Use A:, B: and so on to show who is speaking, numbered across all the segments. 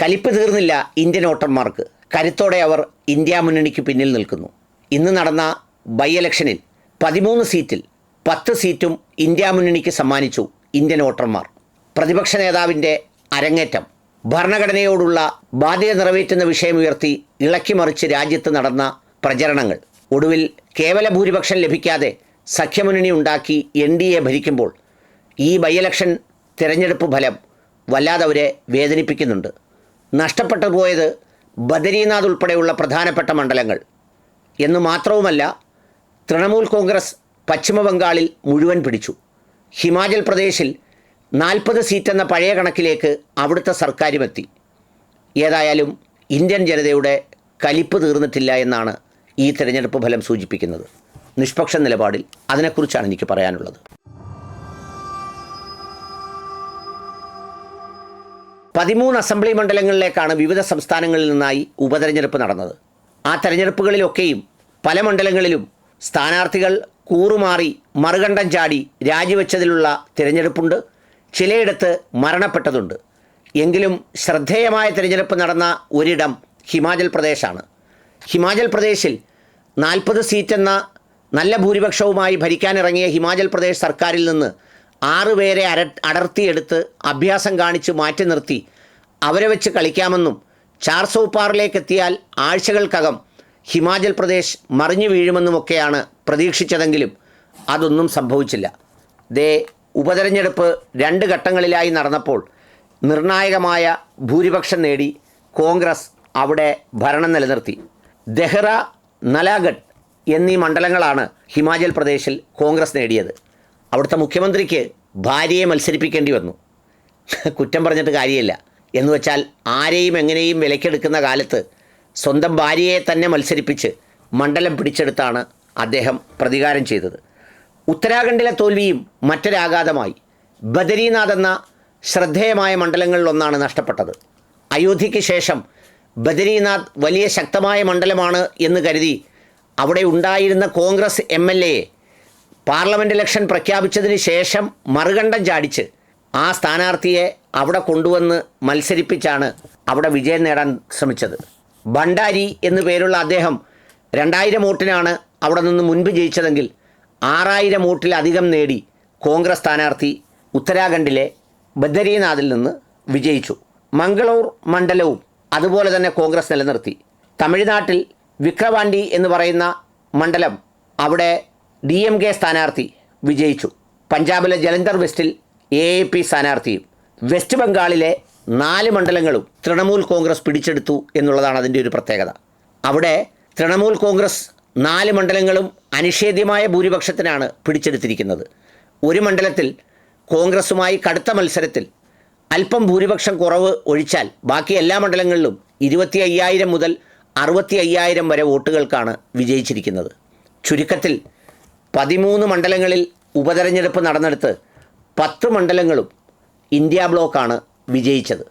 A: കലിപ്പ് തീർന്നില്ല ഇന്ത്യൻ വോട്ടർമാർക്ക്. കരുത്തോടെ അവർ ഇന്ത്യ മുന്നണിക്ക് പിന്നിൽ നിൽക്കുന്നു. ഇന്ന് നടന്ന ബൈ ഇലക്ഷനിൽ പതിമൂന്ന് സീറ്റിൽ പത്ത് സീറ്റും ഇന്ത്യ മുന്നണിക്ക് സമ്മാനിച്ചു ഇന്ത്യൻ വോട്ടർമാർ. പ്രതിപക്ഷ നേതാവിന്റെ അരങ്ങേറ്റം ഭരണഘടനയോടുള്ള ബാധ്യത നിറവേറ്റുന്ന വിഷയമുയർത്തി ഇളക്കിമറിച്ച് രാജ്യത്ത് നടന്ന പ്രചരണങ്ങൾ. ഒടുവിൽ കേവല ഭൂരിപക്ഷം ലഭിക്കാതെ സഖ്യമുന്നണി ഉണ്ടാക്കി എൻ ഡി എ ഭരിക്കുമ്പോൾ ഈ ബൈ ഇലക്ഷൻ തിരഞ്ഞെടുപ്പ് ഫലം വല്ലാതെ അവരെ വേദനിപ്പിക്കുന്നുണ്ട്. നഷ്ടപ്പെട്ടു പോയത് ബദരീനാഥ് ഉൾപ്പെടെയുള്ള പ്രധാനപ്പെട്ട മണ്ഡലങ്ങൾ. എന്ന് മാത്രവുമല്ല തൃണമൂൽ കോൺഗ്രസ് പശ്ചിമബംഗാളിൽ മുഴുവൻ പിടിച്ചു. ഹിമാചൽ പ്രദേശിൽ നാൽപ്പത് സീറ്റെന്ന പഴയ കണക്കിലേക്ക് അവിടുത്തെ സർക്കാരുമെത്തി. ഏതായാലും ഇന്ത്യൻ ജനതയുടെ കലിപ്പ് തീർന്നിട്ടില്ല എന്നാണ് ഈ തിരഞ്ഞെടുപ്പ് ഫലം സൂചിപ്പിക്കുന്നത്. നിഷ്പക്ഷ നിലപാടിൽ അതിനെക്കുറിച്ചാണ് എനിക്ക് പറയാനുള്ളത്. പതിമൂന്ന് അസംബ്ലി മണ്ഡലങ്ങളിലേക്കാണ് വിവിധ സംസ്ഥാനങ്ങളിൽ നിന്നായി ഉപതെരഞ്ഞെടുപ്പ് നടന്നത്. ആ തെരഞ്ഞെടുപ്പുകളിലൊക്കെയും പല മണ്ഡലങ്ങളിലും സ്ഥാനാർത്ഥികൾ കൂറുമാറി മറുകണ്ഠം ചാടി രാജിവെച്ചതിലുള്ള തിരഞ്ഞെടുപ്പുണ്ട്. ചിലയിടത്ത് മരണപ്പെട്ടതുണ്ട്. എങ്കിലും ശ്രദ്ധേയമായ തിരഞ്ഞെടുപ്പ് നടന്ന ഒരിടം ഹിമാചൽ പ്രദേശാണ്. ഹിമാചൽ പ്രദേശിൽ നാൽപ്പത് സീറ്റെന്ന നല്ല ഭൂരിപക്ഷവുമായി ഭരിക്കാനിറങ്ങിയ ഹിമാചൽ പ്രദേശ് സർക്കാരിൽ നിന്ന് ആറ് പേരെ അര അടർത്തിയെടുത്ത് അഭ്യാസം കാണിച്ച് മാറ്റി നിർത്തി. അവരെ വെച്ച് കളിക്കാമെന്നും ചാർ സൗപ്പാറിലേക്ക് എത്തിയാൽ ആഴ്ചകൾക്കകം ഹിമാചൽ പ്രദേശ് മറിഞ്ഞു വീഴുമെന്നുമൊക്കെയാണ് പ്രതീക്ഷിച്ചതെങ്കിലും അതൊന്നും സംഭവിച്ചില്ല. ദേ ഉപതെരഞ്ഞെടുപ്പ് രണ്ട് ഘട്ടങ്ങളിലായി നടന്നപ്പോൾ നിർണായകമായ ഭൂരിപക്ഷം നേടി കോൺഗ്രസ് അവിടെ ഭരണം നിലനിർത്തി. ദെഹ്റ നലാഗഡ് എന്നീ മണ്ഡലങ്ങളാണ് ഹിമാചൽ പ്രദേശിൽ കോൺഗ്രസ് നേടിയത്. അവിടുത്തെ മുഖ്യമന്ത്രിക്ക് ഭാര്യയെ മത്സരിപ്പിക്കേണ്ടി വന്നു. കുറ്റം പറഞ്ഞിട്ട് കാര്യമില്ല. എന്ന് വെച്ചാൽ ആരെയും എങ്ങനെയും വിലക്കെടുക്കുന്ന കാലത്ത് സ്വന്തം ഭാര്യയെ തന്നെ മത്സരിപ്പിച്ച് മണ്ഡലം പിടിച്ചെടുത്താണ് അദ്ദേഹം പ്രതികാരം ചെയ്തത്. ഉത്തരാഖണ്ഡിലെ തോൽവിയും മറ്റൊരാഘാതമായി ബദരീനാഥ് എന്ന ശ്രദ്ധേയമായ മണ്ഡലങ്ങളിലൊന്നാണ് നഷ്ടപ്പെട്ടത്. അയോധ്യയ്ക്ക് ശേഷം ബദരീനാഥ് വലിയ ശക്തമായ മണ്ഡലമാണ് എന്ന് കരുതി അവിടെ ഉണ്ടായിരുന്ന കോൺഗ്രസ് എം എൽ എയെ പാർലമെന്റ് ഇലക്ഷൻ പ്രഖ്യാപിച്ചതിന് ശേഷം മറുകണ്ഠം ചാടിച്ച് ആ സ്ഥാനാർത്ഥിയെ അവിടെ കൊണ്ടുവന്ന് മത്സരിപ്പിച്ചാണ് അവിടെ വിജയം നേടാൻ ശ്രമിച്ചത്. ഭണ്ഡാരി എന്നു പേരുള്ള അദ്ദേഹം രണ്ടായിരം വോട്ടിനാണ് അവിടെ നിന്ന് മുൻപ് ജയിച്ചതെങ്കിൽ ആറായിരം വോട്ടിലധികം നേടി കോൺഗ്രസ് സ്ഥാനാർത്ഥി ഉത്തരാഖണ്ഡിലെ ബദരീനാഥിൽ നിന്ന് വിജയിച്ചു. മംഗളൂർ മണ്ഡലവും അതുപോലെ തന്നെ കോൺഗ്രസ് നിലനിർത്തി. തമിഴ്നാട്ടിൽ വിക്രവാണ്ടി എന്ന് പറയുന്ന മണ്ഡലം അവിടെ ഡി എം കെ സ്ഥാനാർത്ഥി വിജയിച്ചു. പഞ്ചാബിലെ ജലന്ധർ വെസ്റ്റിൽ എ എ പി സ്ഥാനാർത്ഥിയും വെസ്റ്റ് ബംഗാളിലെ നാല് മണ്ഡലങ്ങളും തൃണമൂൽ കോൺഗ്രസ് പിടിച്ചെടുത്തു എന്നുള്ളതാണ് അതിന്റെ ഒരു പ്രത്യേകത. അവിടെ തൃണമൂൽ കോൺഗ്രസ് നാല് മണ്ഡലങ്ങളും അനിഷേധ്യമായ ഭൂരിപക്ഷത്തിനാണ് പിടിച്ചെടുത്തിരിക്കുന്നത്. ഒരു മണ്ഡലത്തിൽ കോൺഗ്രസുമായി കടുത്ത മത്സരത്തിൽ അല്പം ഭൂരിപക്ഷം കുറവ് ഒഴിച്ചാൽ ബാക്കി എല്ലാ മണ്ഡലങ്ങളിലും ഇരുപത്തി അയ്യായിരം മുതൽ അറുപത്തി അയ്യായിരം വരെ വോട്ടുകൾക്കാണ് വിജയിച്ചിരിക്കുന്നത്. ചുരുക്കത്തിൽ പതിമൂന്ന് മണ്ഡലങ്ങളിൽ ഉപതെരഞ്ഞെടുപ്പ് നടന്നെടുത്ത് പത്ത് മണ്ഡലങ്ങളും ഇന്ത്യ ബ്ലോക്കാണ് വിജയിച്ചത്.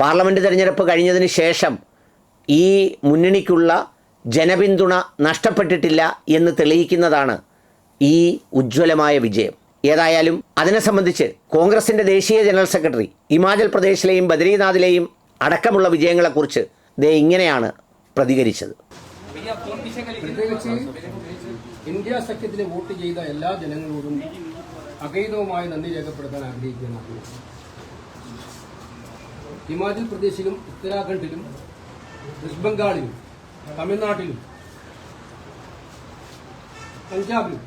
A: പാർലമെന്റ് തിരഞ്ഞെടുപ്പ് കഴിഞ്ഞതിന് ശേഷം ഈ മുന്നണിക്കുള്ള ജനപിന്തുണ നഷ്ടപ്പെട്ടിട്ടില്ല എന്ന് തെളിയിക്കുന്നതാണ് ഈ ഉജ്ജ്വലമായ വിജയം. ഏതായാലും അതിനെ സംബന്ധിച്ച് കോൺഗ്രസിന്റെ ദേശീയ ജനറൽ സെക്രട്ടറി ഹിമാചൽ പ്രദേശിലെയും ബദ്രീനാഥിലെയും അടക്കമുള്ള വിജയങ്ങളെക്കുറിച്ച് ദേ ഇങ്ങനെയാണ് പ്രതികരിച്ചത്.
B: പ്രത്യേകിച്ച് ഇന്ത്യ സഖ്യത്തിന് വോട്ട് ചെയ്ത എല്ലാ ജനങ്ങളോടും അകൈതവുമായി നന്ദി രേഖപ്പെടുത്താൻ ആഗ്രഹിക്കുകയാണ് ഹിമാചൽ പ്രദേശിലും ഉത്തരാഖണ്ഡിലും വെസ്റ്റ് ബംഗാളിലും തമിഴ്നാട്ടിലും പഞ്ചാബിലും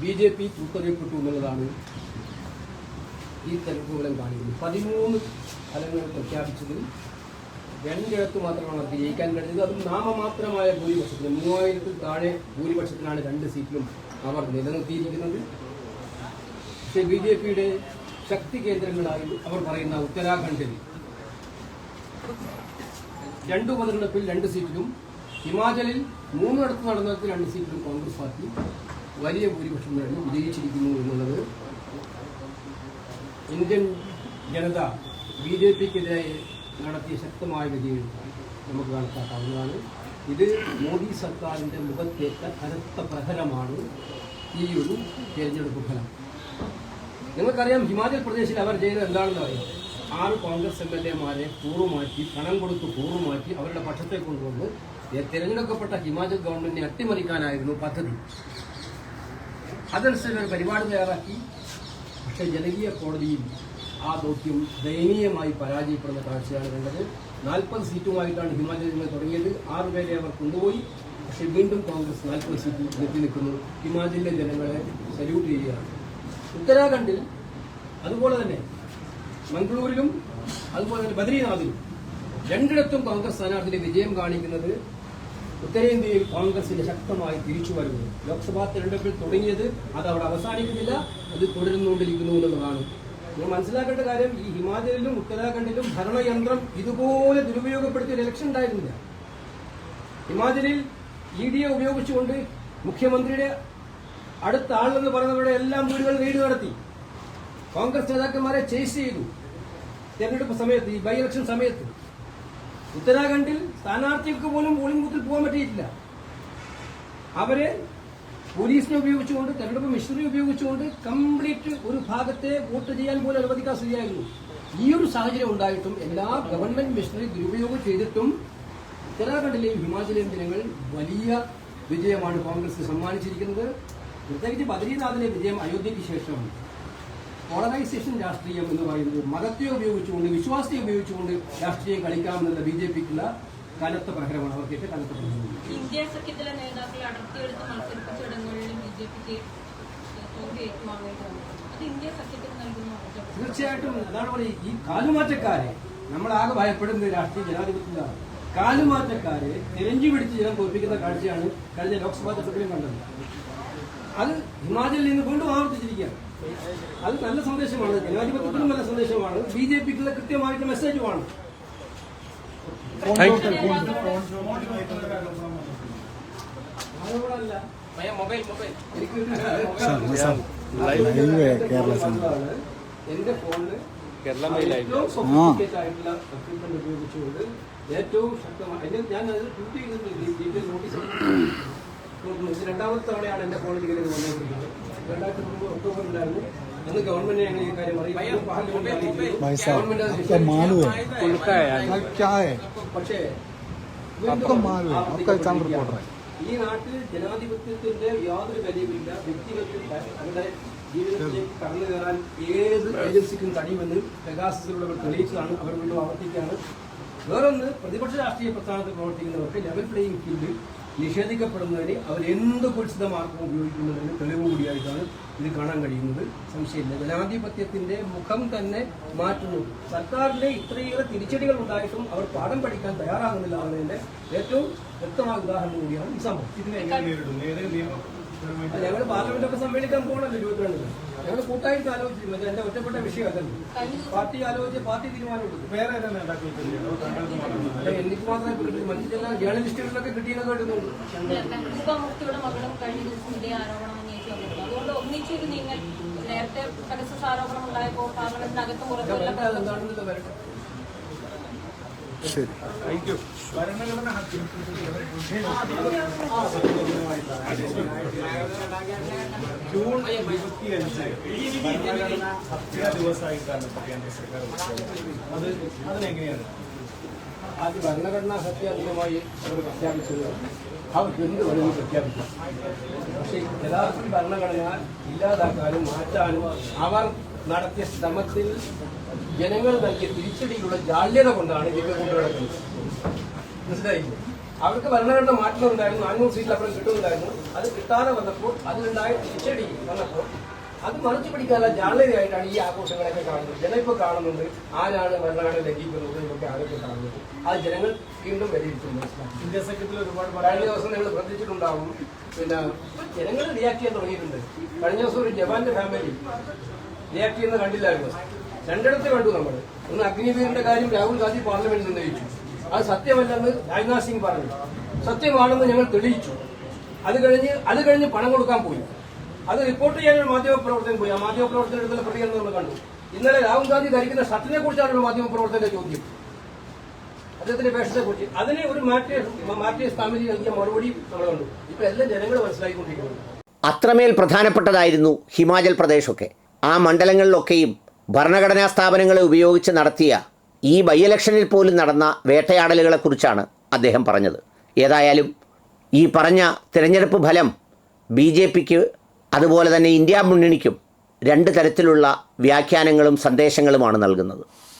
B: ബി ജെ പി തൂത്തറിയപ്പെട്ടു എന്നുള്ളതാണ് ഈ തെരഞ്ഞെടുപ്പ് ഫലം കാണിക്കുന്നത്. പതിമൂന്ന് ഫലങ്ങൾ പ്രഖ്യാപിച്ചതിൽ രണ്ടിടത്ത് മാത്രമാണ് അവർക്ക് ജയിക്കാൻ കഴിഞ്ഞത്. അതും നാമമാത്രമായ ഭൂരിപക്ഷത്തിന്. മൂവായിരത്തിൽ താഴെ ഭൂരിപക്ഷത്തിനാണ് രണ്ട് സീറ്റിലും അവർ നിലനിർത്തിയിരിക്കുന്നത്. പക്ഷേ ബി ജെ പിയുടെ ശക്തി കേന്ദ്രങ്ങളായി അവർ പറയുന്ന ഉത്തരാഖണ്ഡിൽ രണ്ടു ഉപതെരഞ്ഞെടുപ്പിൽ രണ്ട് സീറ്റിലും ഹിമാചലിൽ മൂന്നിടത്ത് നടന്നിടത്ത് രണ്ട് സീറ്റിലും കോൺഗ്രസ് പാർട്ടി വലിയ ഭൂരിപക്ഷം നേടി വിജയിച്ചിരിക്കുന്നു എന്നുള്ളത്. ഇന്ത്യൻ ജനത ബി ജെ പിക്കെതിരെ നടത്തിയ ശക്തമായ വിജയം നമുക്ക് കണക്കാക്കാവുന്നതാണ്. ഇത് മോദി സർക്കാരിന്റെ മുഖത്തേക്ക് കനത്ത പ്രഹരമാണ് ഈ ഒരു തിരഞ്ഞെടുപ്പ് ഫലം. നിങ്ങൾക്കറിയാം ഹിമാചൽ പ്രദേശിൽ അവർ ചെയ്തത് എന്താണെന്ന് അറിയാം. ആറ് കോൺഗ്രസ് എം എൽ എമാരെ കൂറുമാറ്റി പണം കൊടുത്ത് കൂറുമാറ്റി അവരുടെ പക്ഷത്തെ കൊണ്ടുവന്ന് തിരഞ്ഞെടുക്കപ്പെട്ട ഹിമാചൽ ഗവൺമെന്റിനെ അട്ടിമറിക്കാനായിരുന്നു പദ്ധതി. അതനുസരിച്ച് ഒരു പരിപാടി തയ്യാറാക്കി. പക്ഷേ ജനകീയ കോടതിയിൽ ആ ദൗത്യം ദയനീയമായി പരാജയപ്പെടുന്ന കാഴ്ചയാണ് കണ്ടത്. നാൽപ്പത് സീറ്റുമായിട്ടാണ് ഹിമാചലിൽ തുടങ്ങിയത്. ആറ് പേരെ അവർ കൊണ്ടുപോയി. പക്ഷേ വീണ്ടും കോൺഗ്രസ് നാൽപ്പത് സീറ്റിൽ എത്തി നിൽക്കുന്നു. ഹിമാചലിലെ ജനങ്ങളെ സല്യൂട്ട് ചെയ്യുകയാണ്. ഉത്തരാഖണ്ഡിൽ അതുപോലെ തന്നെ മംഗളൂരിലും അതുപോലെ തന്നെ ബദ്രീനാഥിലും രണ്ടിടത്തും കോൺഗ്രസ് സ്ഥാനാർത്ഥിയുടെ വിജയം കാണിക്കുന്നത് ഉത്തരേന്ത്യയിൽ കോൺഗ്രസിന്റെ ശക്തമായി തിരിച്ചു വരുന്നു. ലോക്സഭാ തെരഞ്ഞെടുപ്പിൽ തുടങ്ങിയത് അത് അവിടെ അവസാനിക്കുന്നില്ല. അത് തുടരുന്നുകൊണ്ടിരിക്കുന്നു എന്നുള്ളതാണ് നിങ്ങൾ മനസ്സിലാക്കേണ്ട കാര്യം ഈ ഹിമാചലിലും ഉത്തരാഖണ്ഡിലും ഭരണയന്ത്രം ഇതുപോലെ ദുരുപയോഗപ്പെടുത്തിയ ഒരു ഇലക്ഷൻ ഉണ്ടായിരുന്നില്ല. ഹിമാചലിൽ ഇ ഡിയെ ഉപയോഗിച്ചുകൊണ്ട് മുഖ്യമന്ത്രിയുടെ അടുത്ത ആളെന്ന് പറഞ്ഞവരുടെ എല്ലാം വീടുകൾ റെയ്ഡ് നടത്തി. കോൺഗ്രസ് നേതാക്കന്മാരെ ചേസ് ചെയ്തു. തെരഞ്ഞെടുപ്പ് സമയത്ത് ഈ ബൈ ഇലക്ഷൻ സമയത്ത്. ഉത്തരാഖണ്ഡിൽ സ്ഥാനാർത്ഥികൾക്ക് പോലും പോളിംഗ് ബൂത്തിൽ പോകാൻ പറ്റിയിട്ടില്ല. അവരെ പോലീസിനെ ഉപയോഗിച്ചുകൊണ്ട് തെരഞ്ഞെടുപ്പ് മെഷീനറി ഉപയോഗിച്ചുകൊണ്ട് കംപ്ലീറ്റ് ഒരു ഭാഗത്തെ വോട്ട് ചെയ്യാൻ പോലും അനുവദിക്കാൻ സ്ഥിതിയായിരുന്നു. ഈ ഒരു സാഹചര്യം ഉണ്ടായിട്ടും എല്ലാ ഗവൺമെന്റ് മെഷീനറി ദുരുപയോഗം ചെയ്തിട്ടും ഉത്തരാഖണ്ഡിലെയും ഹിമാചലിലെയും ജനങ്ങൾ വലിയ വിജയമാണ് കോൺഗ്രസ് സമ്മാനിച്ചിരിക്കുന്നത്. പ്രത്യേകിച്ച് ബദ്രീനാഥിലെ വിജയം അയോധ്യയ്ക്ക് ശേഷമാണ്. പോളറൈസേഷൻ രാഷ്ട്രീയം എന്ന് പറയുന്നത് മതത്തെ ഉപയോഗിച്ചുകൊണ്ട് വിശ്വാസത്തെ ഉപയോഗിച്ചുകൊണ്ട് രാഷ്ട്രീയം കളിക്കാമെന്നുള്ള ബി ജെ പിക്കുള്ള കനത്ത പ്രഹരമാണ്. അവർക്കേറ്റ കനത്ത പ്രഹരമാണ്
C: ഇന്ത്യ സഖ്യത്തിലെ നേതാക്കളെ അടർത്തിയെടുത്ത് മത്സരിപ്പിച്ച ഇടങ്ങളിലും ബി ജെ പിക്ക് തോൽവി ഏറ്റുവാങ്ങേണ്ടി വന്നു അത് ഇന്ത്യ സഖ്യത്തിന് നൽകുന്ന
B: തീർച്ചയായിട്ടും. അതാണ് പറയുന്നത് ഈ കാലുമാറ്റക്കാരെ നമ്മളാകെ ഭയപ്പെടുന്ന രാഷ്ട്രീയ ജനാധിപത്യത്തിലാണ്. കാലുമാറ്റക്കാരെ തിരഞ്ഞു പിടിച്ച് ജനം തോൽപ്പിക്കുന്ന കാഴ്ചയാണ് കഴിഞ്ഞ ലോക്സഭാ തെരഞ്ഞെടുപ്പിലും കണ്ടത്. അത് ഹിമാചലിൽ നിന്ന് വീണ്ടും ആവർത്തിച്ചിരിക്കുകയാണ്. അത് നല്ല സന്ദേശമാണ്. ജനാധിപത്യത്തിനും നല്ല സന്ദേശമാണ്. ബി ജെ പിക്കുള്ള കൃത്യമായിട്ട് മെസ്സേജുമാണ്. മൊബൈൽ മൊബൈൽ എനിക്ക് എന്റെ ഫോണില് ഏറ്റവും sophisticated ആയിട്ടുള്ള equipment ഉപയോഗിച്ചുകൊണ്ട് ഏറ്റവും ശക്തമായി എന്നെ ഞാൻ അത് ട്വീറ്റ് ചെയ്തിട്ടുണ്ട് ഡീറ്റെയിൽ നോട്ടീസ് ഇത് രണ്ടാമത്തെ തവണയാണ് എന്റെ ഫോണിൽ ഇങ്ങനെ ഇത് വന്നുകൊണ്ടിരിക്കുന്നത് രണ്ടായിരത്തി മുമ്പ് ഒക്ടോബറിലായിരുന്നു അന്ന് ഗവൺമെന്റ് ഞങ്ങൾ ഈ കാര്യം അറിയിച്ചു പാർലമെന്റ് അറിയിച്ചു.
D: भाई साहब
B: ഗവൺമെന്റ് അത്
D: आपका मालूम है
B: നിശ്ചയിച്ചു.
D: क्या है
B: പക്ഷേ
D: आपका मालूम है आपका चैनल रिपोर्टर है
B: ഈ നാട്ടിൽ ജനാധിപത്യത്തിന്റെ യാതൊരു വിലയുമില്ല വ്യക്തികൾക്ക് അവരുടെ ജീവിതത്തിലേക്ക് കടന്നു കയറാൻ ഏത് ഏജൻസിക്കും കഴിയുമെന്ന് പ്രകാശത്തിലുള്ളവർ തെളിയിച്ചതാണ് അവർ വീണ്ടും ആവർത്തിക്കുകയാണ്. വേറൊന്ന് പ്രതിപക്ഷ രാഷ്ട്രീയ പ്രസ്ഥാനത്തിൽ പ്രവർത്തിക്കുന്നവർക്ക് ലെവൽ പ്ലേയിങ് ഫീൽഡ് നിഷേധിക്കപ്പെടുന്നതിന് അവരെന്ത് കുത്സിത മാർഗം ഉപയോഗിക്കുന്നതിന് തെളിവ് കൂടിയായിട്ടാണ് ഇത് കാണാൻ കഴിയുന്നത്. സംശയമില്ല. ജനാധിപത്യത്തിന്റെ മുഖം തന്നെ മാറ്റുന്നു. സർക്കാരിന്റെ ഇത്രയേറെ തിരിച്ചടികൾ ഉണ്ടായിട്ടും അവർ പാഠം പഠിക്കാൻ തയ്യാറാകുന്നില്ല എന്നതിന്റെ ഏറ്റവും വ്യക്തമായ ഉദാഹരണം കൂടിയാണ് ഈ സംഭവം. ഇതിനെ ഞങ്ങൾ പാർലമെന്റൊക്കെ സമ്മേളിക്കാൻ പോകണല്ലോ ഇരുപത്തിരണ്ടിന്. ഞങ്ങൾ കൂട്ടായിട്ട് ആലോചിച്ചു മറ്റേ എന്റെ ഒറ്റപ്പെട്ട വിഷയമല്ലല്ലോ പാർട്ടി ആലോചിച്ച് പാർട്ടി തീരുമാനം എടുക്കും വേറെ എനിക്ക് മാത്രമേ കിട്ടി മറ്റു ചില ജേർണലിസ്റ്റുകളിലൊക്കെ കിട്ടിയെന്ന് കേട്ടുന്നുണ്ട്
C: ഉപമുക്തിയുടെ മകളും കഴിഞ്ഞ ദിവസം ഇതേ ആരോപണം അതുകൊണ്ട് ഒന്നിച്ചൊരു നിങ്ങൾ നേരത്തെ പരസ്യ ആരോപണം ഉണ്ടായപ്പോൾ പാർലമെന്റിനകത്ത് പുറത്തും എല്ലാം
B: എന്താണെന്നുള്ള വരട്ടെ.
D: ശരി
E: ജൂൺ ഇരുപത്തിയഞ്ച് ഭരണഘടന ഹത്യാ ദിവസമായിട്ടാണ് കേന്ദ്ര സർക്കാർ. അത് അതിനെങ്ങനെയാണ്
B: ഭരണഘടനാ സത്യാധികമായി അവർ പ്രഖ്യാപിച്ചത് അവർക്ക് എന്ത് വേണമെങ്കിൽ പ്രഖ്യാപിക്കാം പക്ഷേ യഥാർത്ഥത്തിൽ ഭരണഘടന ഇല്ലാതാക്കാനും മാറ്റാനും അവർ നടത്തിയ ശ്രമത്തിൽ ജനങ്ങൾ നൽകിയ തിരിച്ചടിയിലുള്ള ജാള്യത കൊണ്ടാണ് ഇതൊക്കെ കൊണ്ടുനടക്കുന്നത് മനസ്സിലായില്ലേ? അവർക്ക് ഭരണഘടന മാറ്റമുണ്ടായിരുന്നു നാനൂറ് സീറ്റിൽ അവർക്ക് കിട്ടുന്നുണ്ടായിരുന്നു. അത് കിട്ടാതെ വന്നപ്പോൾ അതിലുണ്ടായ തിരിച്ചടി വന്നപ്പോൾ അത് മറിച്ചു പിടിക്കാനുള്ള ജാള്യതയായിട്ടാണ് ഈ ആഘോഷങ്ങളൊക്കെ കാണുന്നത്. ജനം ഇപ്പോൾ കാണുന്നുണ്ട് ആരാണ് ഭരണഘടന ലംഘിക്കുന്നത് എന്നൊക്കെ ആരൊക്കെ കാണുന്നത്. അത് ജനങ്ങൾ വീണ്ടും വിലയിരുത്തുന്നു
E: ഇന്ത്യ സഖ്യത്തിൽ ഒരുപാട്
B: കഴിഞ്ഞ ദിവസം നിങ്ങൾ ശ്രദ്ധിച്ചിട്ടുണ്ടാവും പിന്നെ ജനങ്ങൾ റിയാക്ട് ചെയ്യാൻ തുടങ്ങിയിട്ടുണ്ട്. കഴിഞ്ഞ ദിവസം ഒരു ജവാന്റെ ഫാമിലി റിയാക്ട് ചെയ്യുന്ന കണ്ടില്ലായിരുന്നു. രണ്ടിടത്ത് കണ്ടു നമ്മൾ ഒന്ന് അഗ്നിവീറിന്റെ കാര്യം രാഹുൽ ഗാന്ധി പാർലമെന്റിൽ ഉന്നയിച്ചു അത് സത്യമല്ലെന്ന് രാജ്നാഥ് സിംഗ് പറഞ്ഞു. സത്യമാണെന്ന് ഞങ്ങൾ തെളിയിച്ചു. അത് കഴിഞ്ഞ് അത് കഴിഞ്ഞ് പണം കൊടുക്കാൻ പോയി. അത് റിപ്പോർട്ട് ചെയ്യാൻ ഒരു മാധ്യമപ്രവർത്തകൻ പോയി. ആ മാധ്യമപ്രവർത്തകൻ എടുത്തുള്ള പ്രതികരണം നമ്മൾ കണ്ടു. ഇന്നലെ രാഹുൽ ഗാന്ധി ധരിക്കുന്ന ഷർട്ടിനെ കുറിച്ചാണ് മാധ്യമപ്രവർത്തകന്റെ ചോദ്യം. അദ്ദേഹത്തിന്റെ വേഷത്തെ കുറിച്ച്. അതിനെ ഒരു മാറ്റിയ ഫാമിലി നൽകിയ മറുപടി നമ്മൾ കണ്ടു. ഇപ്പൊ എല്ലാം ജനങ്ങൾ മനസ്സിലാക്കിക്കൊണ്ടിരിക്കുന്നു
A: അത്രമേൽ പ്രധാനപ്പെട്ടതായിരുന്നു ഹിമാചൽ പ്രദേശൊക്കെ. ആ മണ്ഡലങ്ങളിലൊക്കെയും ഭരണഘടനാ സ്ഥാപനങ്ങളെ ഉപയോഗിച്ച് നടത്തിയ ഈ ബൈ ഇലക്ഷനിൽ പോലും നടന്ന വേട്ടയാടലുകളെക്കുറിച്ചാണ് അദ്ദേഹം പറഞ്ഞത്. ഏതായാലും ഈ പറഞ്ഞ തിരഞ്ഞെടുപ്പ് ഫലം ബി ജെ പിക്ക് അതുപോലെ തന്നെ ഇന്ത്യ മുന്നണിക്കും രണ്ട് തരത്തിലുള്ള വ്യാഖ്യാനങ്ങളും സന്ദേശങ്ങളുമാണ് നൽകുന്നത്.